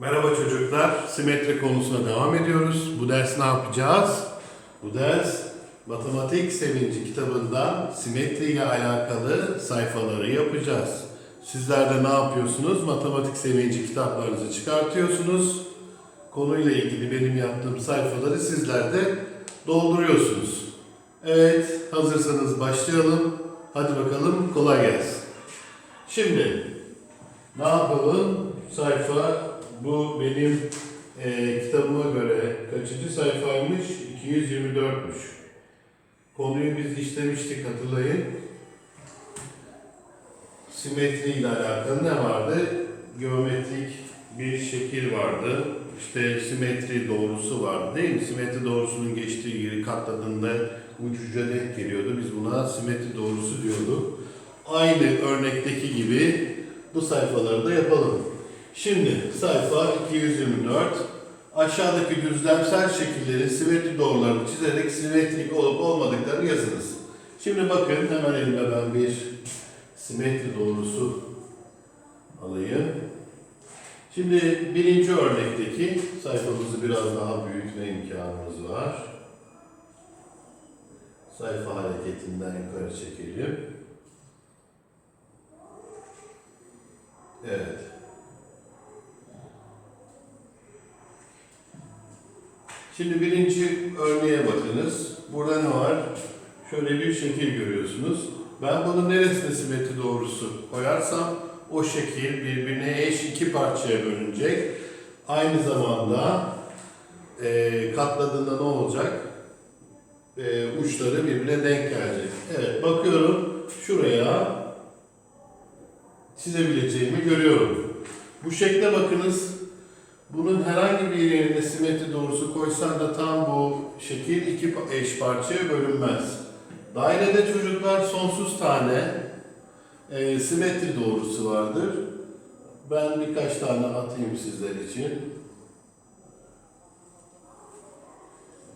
Merhaba çocuklar. Simetri konusuna devam ediyoruz. Bu ders ne yapacağız? Bu ders Matematik Sevinci kitabından simetri ile alakalı sayfaları yapacağız. Sizler de ne yapıyorsunuz? Matematik Sevinci kitaplarınızı çıkartıyorsunuz. Konuyla ilgili benim yaptığım sayfaları sizler de dolduruyorsunuz. Evet, hazırsanız başlayalım. Hadi bakalım kolay gelsin. Şimdi ne yapalım? Sayfa bu benim e, kitabıma göre kaçıncı sayfaymış? 224'müş. Konuyu biz işlemiştik hatırlayın. Simetri ile alakalı ne vardı? Geometrik bir şekil vardı. İşte simetri doğrusu vardı değil mi? Simetri doğrusunun geçtiği yeri katladığında uç uca denk geliyordu. Biz buna simetri doğrusu diyorduk. Aynı örnekteki gibi bu sayfaları da yapalım. Şimdi sayfa 224. Aşağıdaki düzlemsel şekillerin simetri doğrularını çizerek simetrik olup olmadıklarını yazınız. Şimdi bakın hemen elimde ben bir simetri doğrusu alayım. Şimdi birinci örnekteki sayfamızı biraz daha büyütme imkanımız var. Sayfa hareketinden yukarı çekelim. Evet. Şimdi birinci örneğe bakınız. Burada ne var? Şöyle bir şekil görüyorsunuz. Ben bunun neresine simetri doğrusu koyarsam o şekil birbirine eş iki parçaya bölünecek. Aynı zamanda e, katladığında ne olacak? E, uçları birbirine denk gelecek. Evet bakıyorum şuraya çizebileceğimi görüyorum. Bu şekle bakınız. Bunun herhangi bir yerine simetri doğrusu koysan da tam bu şekil iki eş parçaya bölünmez. Dairede çocuklar sonsuz tane e, simetri doğrusu vardır. Ben birkaç tane atayım sizler için.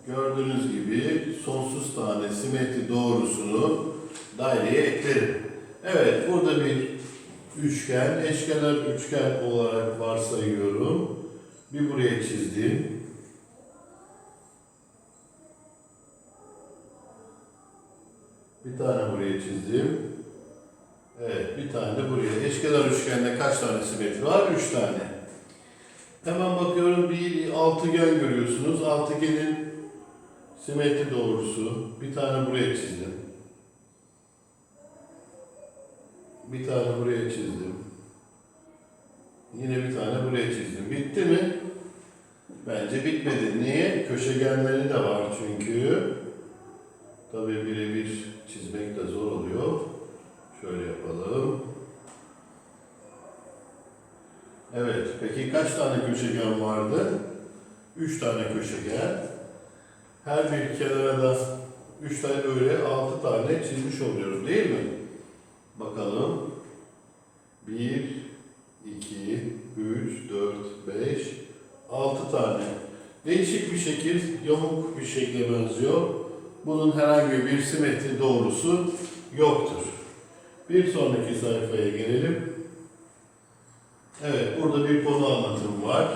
Gördüğünüz gibi sonsuz tane simetri doğrusunu daireye eklerim. Evet, burada bir üçgen, eşkenar üçgen olarak varsayıyorum. Bir buraya çizdim. Bir tane buraya çizdim. Evet, bir tane de buraya. Eşkenar üçgende kaç tane simetri var? Üç tane. Hemen bakıyorum bir altıgen görüyorsunuz. Altıgenin simetri doğrusu. Bir tane buraya çizdim. Bir tane buraya çizdim. Yine bir tane buraya çizdim. Bitti mi? Bence bitmedi. Niye? Köşegenleri de var çünkü. Tabii birebir çizmek de zor oluyor. Şöyle yapalım. Evet. Peki kaç tane köşegen vardı? Üç tane köşegen. Her bir kenara da üç tane böyle altı tane çizmiş oluyoruz değil mi? Bakalım. Bir, 2, 3, 4, 5, 6 tane. Değişik bir şekil, yamuk bir şekle benziyor. Bunun herhangi bir simetri doğrusu yoktur. Bir sonraki sayfaya gelelim. Evet, burada bir konu anlatımı var.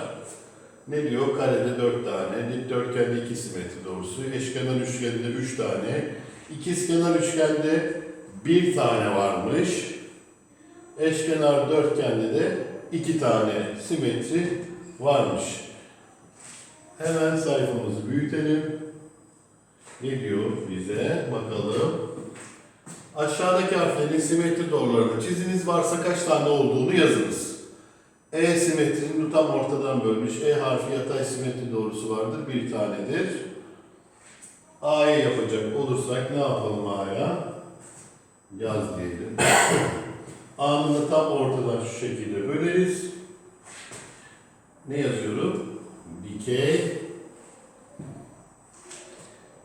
Ne diyor? Karede 4 tane, dikdörtgende 2 simetri doğrusu, eşkenar üçgende 3 tane, ikizkenar üçgende 1 tane varmış. Eşkenar dörtgende de iki tane simetri varmış. Hemen sayfamızı büyütelim. Ne diyor bize? Bakalım. Aşağıdaki harflerin simetri doğrularını çiziniz varsa kaç tane olduğunu yazınız. E simetrinin tam ortadan bölmüş. E harfi yatay simetri doğrusu vardır. Bir tanedir. A'yı yapacak olursak ne yapalım A'ya? Yaz diyelim. A'nın tam ortadan şu şekilde böleriz. Ne yazıyorum? Dikey,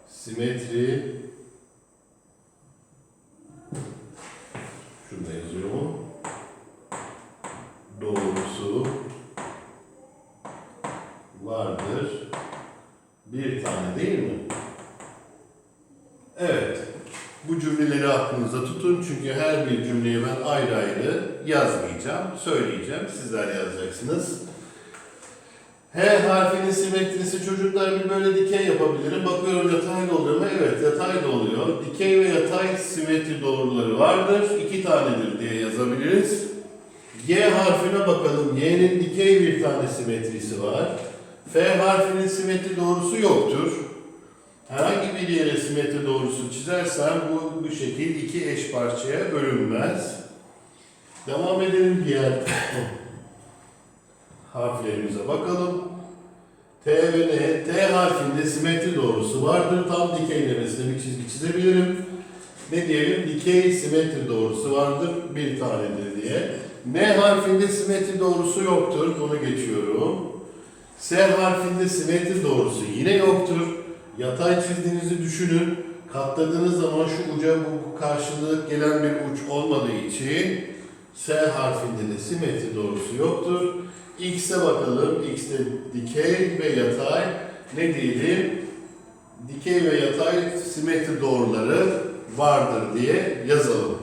simetri, şunu da yazıyorum. Doğrusu vardır. Bir tane değil mi? Evet. Bu cümleleri aklınızda tutun çünkü her bir cümleyi ben ayrı ayrı yazmayacağım, söyleyeceğim. Sizler yazacaksınız. H harfinin simetrisi çocuklar bir böyle dikey yapabilirim. Bakıyorum yatay da oluyor mu? Evet yatay da oluyor. Dikey ve yatay simetri doğruları vardır. İki tanedir diye yazabiliriz. Y harfine bakalım. Y'nin dikey bir tane simetrisi var. F harfinin simetri doğrusu yoktur. Herhangi bir yere simetri doğrusu çizersem bu bu şekil iki eş parçaya bölünmez. Devam edelim diğer harflerimize bakalım. T ve N, T harfinde simetri doğrusu vardır. Tam dikeylemesine bir çizgi çizebilirim. Ne diyelim? Dikey simetri doğrusu vardır. Bir tanedir diye. N harfinde simetri doğrusu yoktur. Bunu geçiyorum. S harfinde simetri doğrusu yine yoktur. Yatay çizdiğinizi düşünün. Katladığınız zaman şu uca bu karşılık gelen bir uç olmadığı için S harfinde de simetri doğrusu yoktur. X'e bakalım. X'te dikey ve yatay. Ne diyelim? Dikey ve yatay simetri doğruları vardır diye yazalım.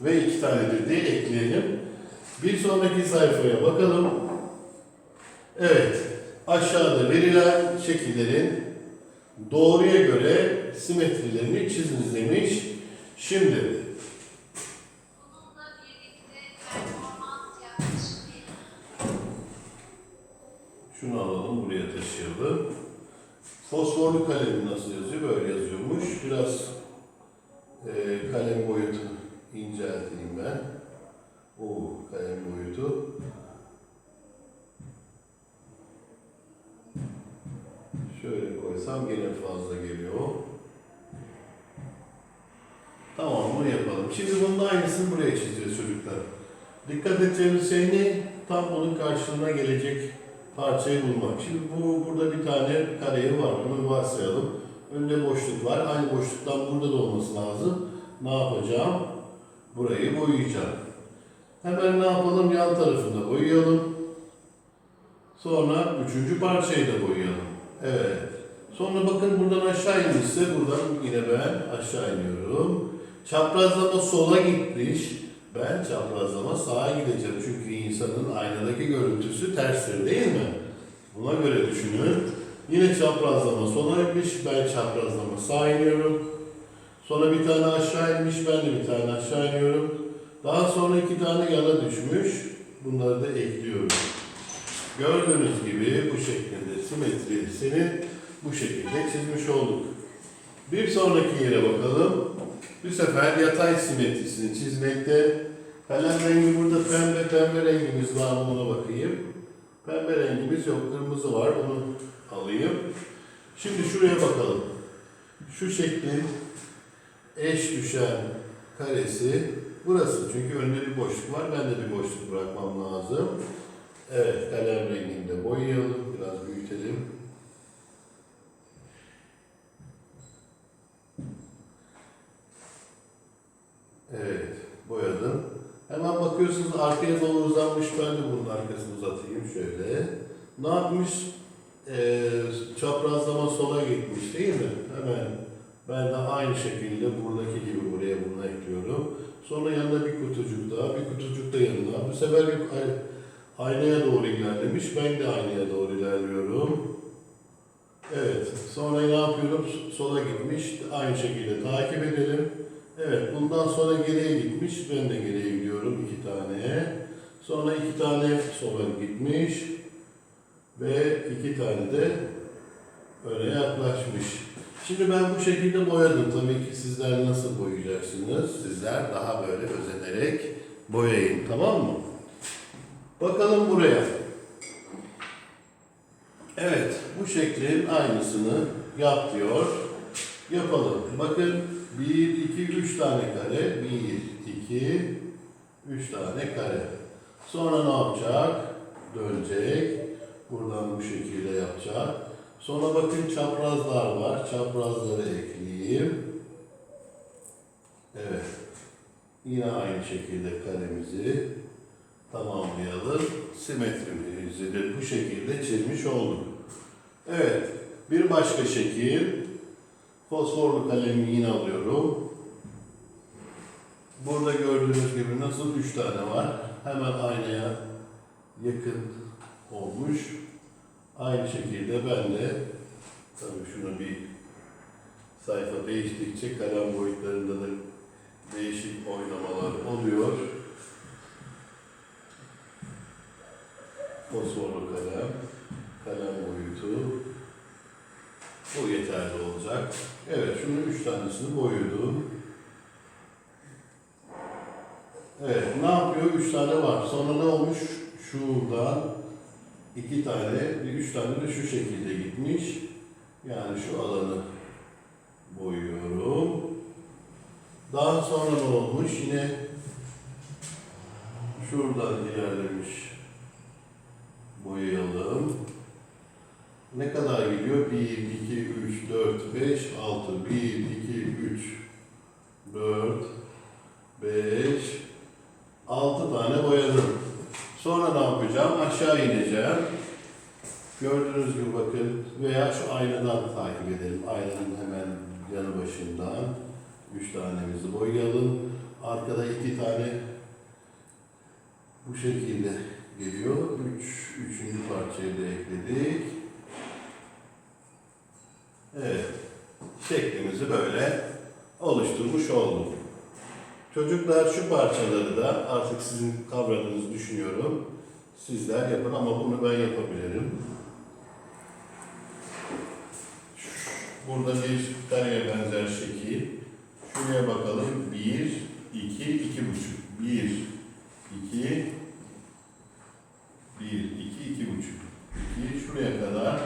Ve iki tanedir diye ekleyelim. Bir sonraki sayfaya bakalım. Evet. Aşağıda verilen şekillerin doğruya göre simetrilerini çiziniz demiş. Şimdi Fosforlu kalemi nasıl yazıyor? Böyle yazıyormuş. Biraz e, kalem boyutunu incelteyim ben. Oo, kalem boyutu. Şöyle koysam gene fazla geliyor. Tamam, bunu yapalım. Şimdi bunun aynısını buraya çizeceğiz çocuklar. Dikkat edeceğimiz şey ne? Tam bunun karşılığına gelecek parçayı bulmak. Şimdi bu burada bir tane kareyi var. Bunu varsayalım. Önde boşluk var. Aynı boşluktan burada da olması lazım. Ne yapacağım? Burayı boyayacağım. Hemen ne yapalım? Yan tarafında boyayalım. Sonra üçüncü parçayı da boyayalım. Evet. Sonra bakın buradan aşağı inmişse buradan yine ben aşağı iniyorum. Çaprazlama sola gitmiş. Ben çaprazlama sağa gideceğim. Çünkü insanın aynadaki görüntüsü terstir değil mi? Buna göre düşünün. Yine çaprazlama sola inmiş. Ben çaprazlama sağa iniyorum. Sonra bir tane aşağı inmiş. Ben de bir tane aşağı iniyorum. Daha sonra iki tane yana düşmüş. Bunları da ekliyorum. Gördüğünüz gibi bu şekilde simetrisini bu şekilde çizmiş olduk. Bir sonraki yere bakalım. Bu sefer yatay simetrisini çizmekte. Kalem rengi burada pembe, pembe rengimiz var mı bakayım. Pembe rengimiz yok, kırmızı var onu alayım. Şimdi şuraya bakalım. Şu şeklin eş düşen karesi burası. Çünkü önde bir boşluk var, ben de bir boşluk bırakmam lazım. Evet, kalem renginde boyayalım, biraz büyütelim. Evet, boyadım. Hemen bakıyorsunuz arkaya doğru uzanmış, ben de bunun arkasını uzatayım şöyle. Ne yapmış? Ee, çaprazlama sola gitmiş değil mi? Hemen ben de aynı şekilde buradaki gibi buraya bunu ekliyorum. Sonra yanında bir kutucuk daha, bir kutucuk da yanına. Bu sefer aynaya doğru ilerlemiş, ben de aynaya doğru ilerliyorum. Evet, sonra ne yapıyorum? Sola gitmiş, aynı şekilde takip edelim. Evet, bundan sonra geriye gitmiş. Ben de geriye gidiyorum iki tane. Sonra iki tane sola gitmiş. Ve iki tane de öyle yaklaşmış. Şimdi ben bu şekilde boyadım. Tabii ki sizler nasıl boyayacaksınız? Sizler daha böyle özenerek boyayın. Tamam mı? Bakalım buraya. Evet, bu şeklin aynısını yap diyor. Yapalım. Bakın 1, 2, 3 tane kare. 1, 2, 3 tane kare. Sonra ne yapacak? Dönecek. Buradan bu şekilde yapacak. Sonra bakın çaprazlar var. Çaprazları ekleyeyim. Evet. Yine aynı şekilde karemizi tamamlayalım. Simetrimizi de bu şekilde çizmiş olduk. Evet. Bir başka şekil. Fosforlu kalemi yine alıyorum. Burada gördüğünüz gibi nasıl üç tane var. Hemen aynaya yakın olmuş. Aynı şekilde ben de tabii şunu bir sayfa değiştikçe kalem boyutlarında da değişik oynamalar oluyor. Fosforlu kalem, kalem boyutu. Bu yeterli olacak. Evet, şunun üç tanesini boyuyordum. Evet, ne yapıyor? Üç tane var. Sonra ne olmuş? Şuradan iki tane, bir üç tane de şu şekilde gitmiş. Yani şu alanı boyuyorum. Daha sonra ne olmuş? Yine şuradan ilerlemiş. Boyayalım. Ne kadar gidiyor? 1, 2, 3, 4, 5, 6. 1, 2, 3, 4, 5, 6 tane boyadım. Sonra ne yapacağım? Aşağı ineceğim. Gördüğünüz gibi bakın veya şu aynadan takip edelim. Aynanın hemen yanı başından. Üç tanemizi boyayalım. Arkada iki tane bu şekilde geliyor. Üç, üçüncü parçayı da ekledik. Evet. Şeklimizi böyle oluşturmuş olduk. Çocuklar şu parçaları da artık sizin kavradığınızı düşünüyorum. Sizler yapın ama bunu ben yapabilirim. Burada bir kareye benzer şekil. Şuraya bakalım. Bir, iki, iki buçuk. Bir, iki, bir, iki, iki buçuk. İki, şuraya kadar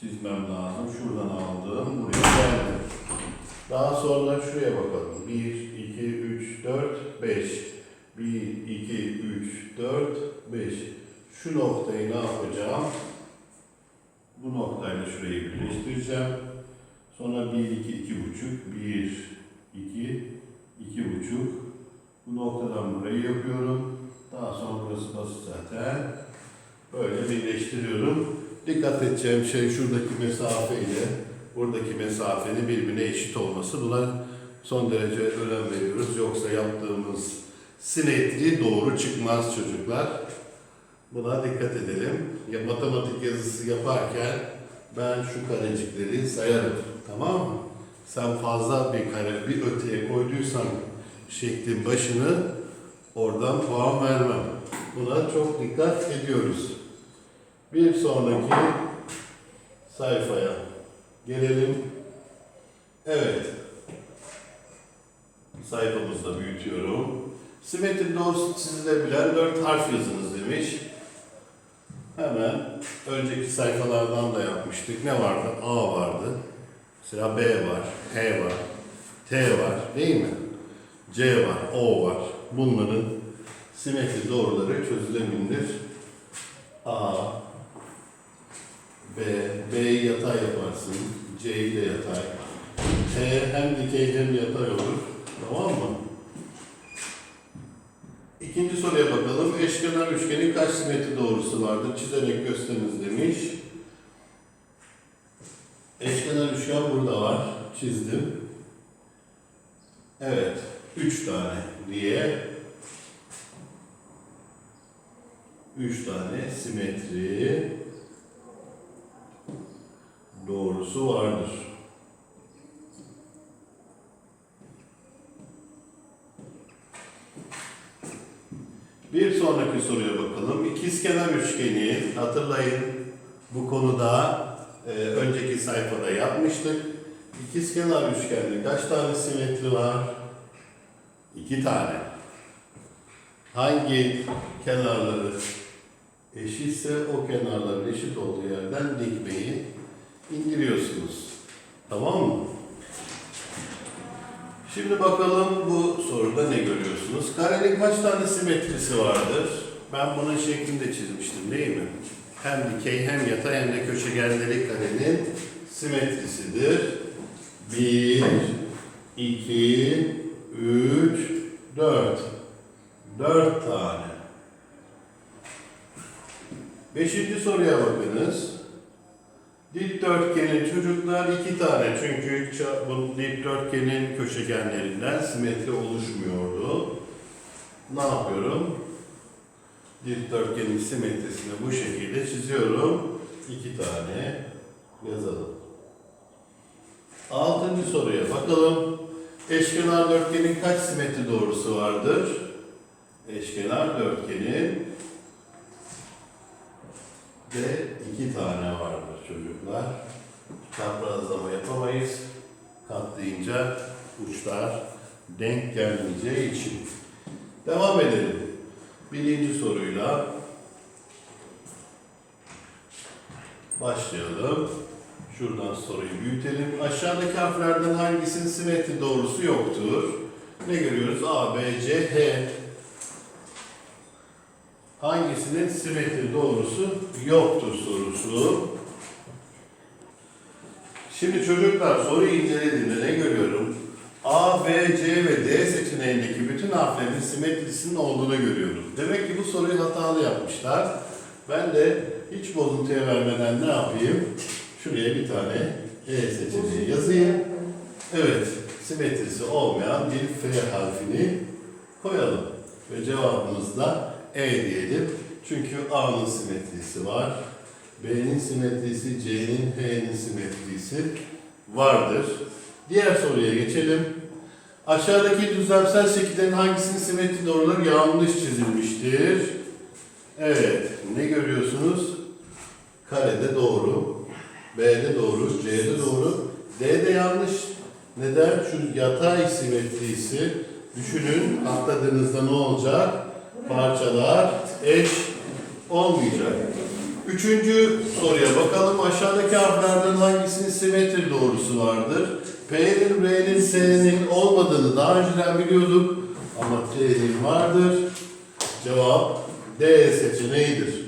çizmem lazım. Şuradan aldım, buraya geldim. Daha sonra şuraya bakalım. 1, 2, 3, 4, 5. 1, 2, 3, 4, 5. Şu noktayı ne yapacağım? Bu noktayla şurayı birleştireceğim. Sonra 1, 2, 2 buçuk. 1, 2, 2 buçuk. Bu noktadan burayı yapıyorum. Daha sonra burası basit zaten. Böyle birleştiriyorum. Dikkat edeceğim şey şuradaki mesafe ile buradaki mesafenin birbirine eşit olması. Buna son derece önem veriyoruz. Yoksa yaptığımız simetri doğru çıkmaz çocuklar. Buna dikkat edelim. Ya matematik yazısı yaparken ben şu karecikleri sayarım. Tamam mı? Sen fazla bir kare bir öteye koyduysan şeklin başını oradan puan vermem. Buna çok dikkat ediyoruz. Bir sonraki sayfaya gelelim. Evet. Sayfamızda büyütüyorum. Simetri doğrusu çizilebilen dört harf yazınız demiş. Hemen önceki sayfalardan da yapmıştık. Ne vardı? A vardı. Mesela B var, H var, T var değil mi? C var, O var. Bunların simetri doğruları çözülebilir. A, B, B'yi yatay yaparsın, C'yi de yatay. T hem dikey hem yatay olur. Tamam mı? İkinci soruya bakalım. Eşkenar üçgenin kaç simetri doğrusu vardır? Çizerek gösteriniz demiş. Eşkenar üçgen burada var. Çizdim. Evet. Üç tane diye üç tane simetri doğrusu vardır. Bir sonraki soruya bakalım. İkizkenar üçgeni hatırlayın bu konuda e, önceki sayfada yapmıştık. İkizkenar üçgende kaç tane simetri var? İki tane. Hangi kenarları eşitse o kenarların eşit olduğu yerden dikmeyi indiriyorsunuz. Tamam mı? Şimdi bakalım bu soruda ne görüyorsunuz? Karenin kaç tane simetrisi vardır? Ben bunun şeklinde çizmiştim değil mi? Hem dikey hem yatay hem de köşegenleri karenin simetrisidir. 1, 2, 3, 4. 4 tane. Beşinci soruya bakınız. Dikdörtgenin çocuklar iki tane çünkü bu dikdörtgenin köşegenlerinden simetri oluşmuyordu. Ne yapıyorum? Dikdörtgenin simetrisini bu şekilde çiziyorum. iki tane yazalım. Altıncı soruya bakalım. Eşkenar dörtgenin kaç simetri doğrusu vardır? Eşkenar dörtgenin de iki tane vardır çocuklar. Çaprazlama yapamayız. Katlayınca uçlar denk gelmeyeceği için. Devam edelim. Birinci soruyla başlayalım. Şuradan soruyu büyütelim. Aşağıdaki harflerden hangisinin simetri doğrusu yoktur? Ne görüyoruz? A, B, C, H. Hangisinin simetri doğrusu yoktur sorusu. Şimdi çocuklar soruyu incelediğimde ne görüyorum? A, B, C ve D seçeneğindeki bütün harflerin simetrisinin olduğunu görüyorum. Demek ki bu soruyu hatalı yapmışlar. Ben de hiç bozuntuya vermeden ne yapayım? Şuraya bir tane E seçeneği yazayım. Evet, simetrisi olmayan bir F harfini koyalım. Ve cevabımız da E diyelim. Çünkü A'nın simetrisi var. B'nin simetrisi, C'nin, H'nin simetrisi vardır. Diğer soruya geçelim. Aşağıdaki düzlemsel şekillerin hangisinin simetri doğruları yanlış çizilmiştir? Evet, ne görüyorsunuz? Karede doğru, B'de doğru, C'de doğru, D'de yanlış. Neden? Şu yatay simetrisi düşünün, atladığınızda ne olacak? Parçalar eş olmayacak. Üçüncü soruya bakalım. Aşağıdaki harflerden hangisinin simetri doğrusu vardır? P'nin, R'nin, S'nin olmadığını daha önceden biliyorduk. Ama T'nin vardır. Cevap D seçeneğidir.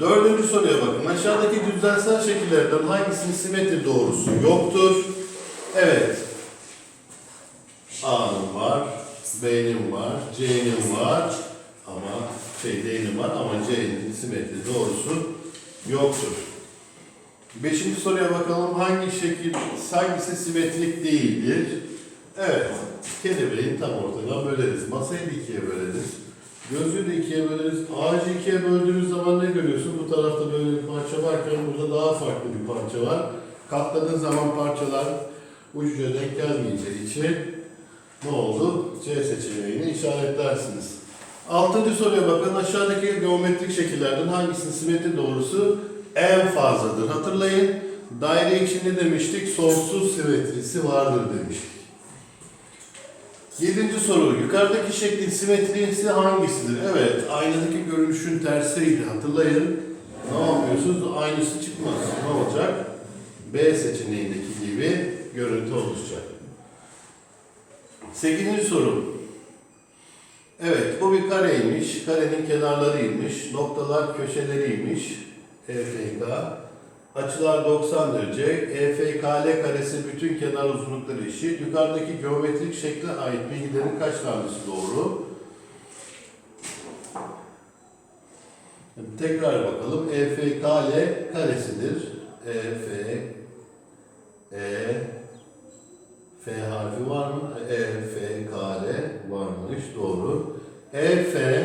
Dördüncü soruya bakın. Aşağıdaki düzensel şekillerden hangisinin simetri doğrusu yoktur? Evet. A'nın var, B'nin var, C'nin var ama şey D'nin var ama C'nin simetri doğrusu yoktur. Beşinci soruya bakalım. Hangi şekil, hangisi simetrik değildir? Evet. Kelebeğin tam ortadan böleriz. Masayı da ikiye böleriz. Gözlüğü de ikiye böleriz. Ağacı ikiye böldüğünüz zaman ne görüyorsun? Bu tarafta böyle bir parça varken burada daha farklı bir parça var. Katladığın zaman parçalar ucuya denk gelmeyeceği için ne oldu? C seçeneğini işaretlersiniz. Altıncı soruya bakın. Aşağıdaki geometrik şekillerden hangisinin simetri doğrusu en fazladır? Hatırlayın. Daire için ne demiştik? Sonsuz simetrisi vardır demiştik. Yedinci soru. Yukarıdaki şeklin simetrisi hangisidir? Evet, aynadaki görünüşün tersiydi. Hatırlayın. Ne yapıyorsunuz? Aynısı çıkmaz. Ne olacak? B seçeneğindeki gibi görüntü oluşacak. Sekizinci soru. Evet, bu bir kareymiş. Karenin kenarlarıymış. Noktalar köşeleriymiş. EFK. Açılar 90 derece. EFKL karesi bütün kenar uzunlukları eşit. Yukarıdaki geometrik şekle ait bilgilerin kaç tanesi doğru? Tekrar bakalım. EFKL karesidir. EF E F harfi var mı? E, F, K, L varmış. Doğru. E, F,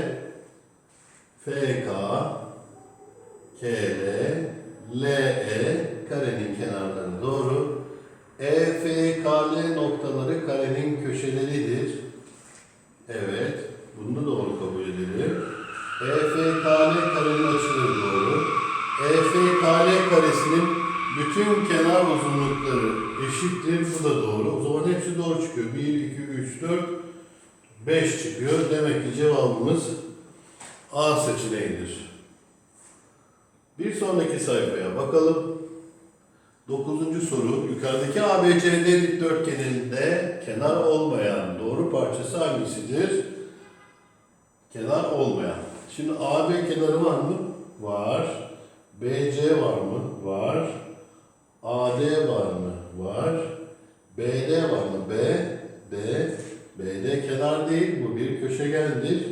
F, K, K, L, L, E karenin kenarları doğru. E, F, K, L noktaları karenin köşeleridir. Evet. Bunu da doğru kabul edelim. E, F, K, L karenin açıları doğru. E, F, K, L karesinin bütün kenar uzunlukları eşittir. Bu da doğru. O zaman hepsi doğru çıkıyor. 1, 2, 3, 4, 5 çıkıyor. Demek ki cevabımız A seçeneğidir. Bir sonraki sayfaya bakalım. Dokuzuncu soru. Yukarıdaki ABCD dikdörtgeninde kenar olmayan doğru parçası hangisidir? Kenar olmayan. Şimdi AB kenarı var mı? Var. BC var mı? Var. AD var mı? Var. BD var mı? B, D, BD kenar değil bu bir köşegendir.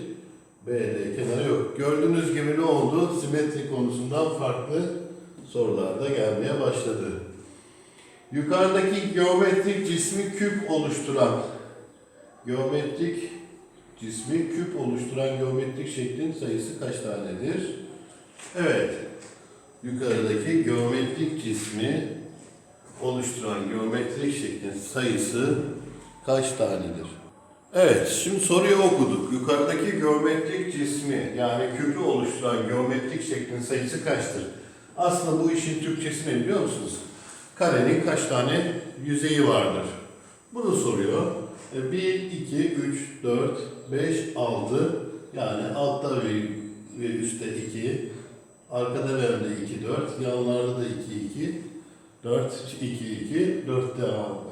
BD kenarı yok. Gördüğünüz gibi ne oldu? Simetri konusundan farklı sorular da gelmeye başladı. Yukarıdaki geometrik cismi küp oluşturan geometrik cismi küp oluşturan geometrik şeklin sayısı kaç tanedir? Evet. yukarıdaki geometrik cismi oluşturan geometrik şeklin sayısı kaç tanedir? Evet, şimdi soruyu okuduk. Yukarıdaki geometrik cismi yani küpü oluşturan geometrik şeklin sayısı kaçtır? Aslında bu işin Türkçesi ne biliyor musunuz? Karenin kaç tane yüzeyi vardır? Bunu soruyor. 1, 2, 3, 4, 5, 6 yani altta ve, üstte 2 arkada ve önde 2, 4 yanlarda da 2, 2 4, 2, 2 4 de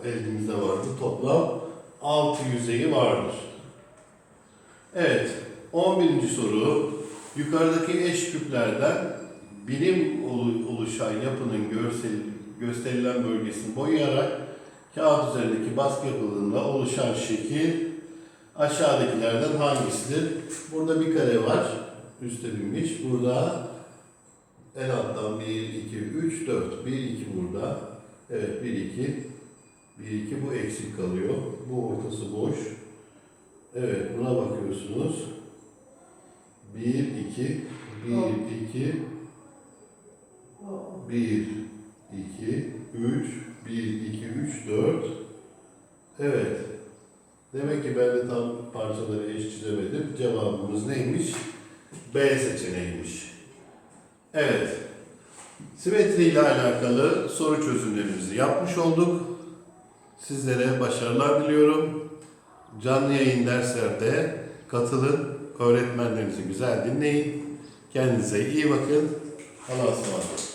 elimizde vardı toplam 6 yüzeyi vardır. Evet 11. soru yukarıdaki eş küplerden birim olu- oluşan yapının görsel, gösterilen bölgesini boyayarak kağıt üzerindeki baskı yapıldığında oluşan şekil aşağıdakilerden hangisidir? Burada bir kare var. Üste binmiş. Burada en alttan 1, 2, 3, 4. 1, 2 burada. Evet 1, 2. 1, 2 bu eksik kalıyor. Bu ortası boş. Evet buna bakıyorsunuz. 1, 2, 1, 2, 1, 2, 3, 1, 2, 3, 4. Evet. Demek ki ben de tam parçaları eş çizemedim. Cevabımız neymiş? B seçeneğiymiş. Evet. Simetri ile alakalı soru çözümlerimizi yapmış olduk. Sizlere başarılar diliyorum. Canlı yayın derslerde katılın. Öğretmenlerinizi güzel dinleyin. Kendinize iyi bakın. Allah'a ısmarladık.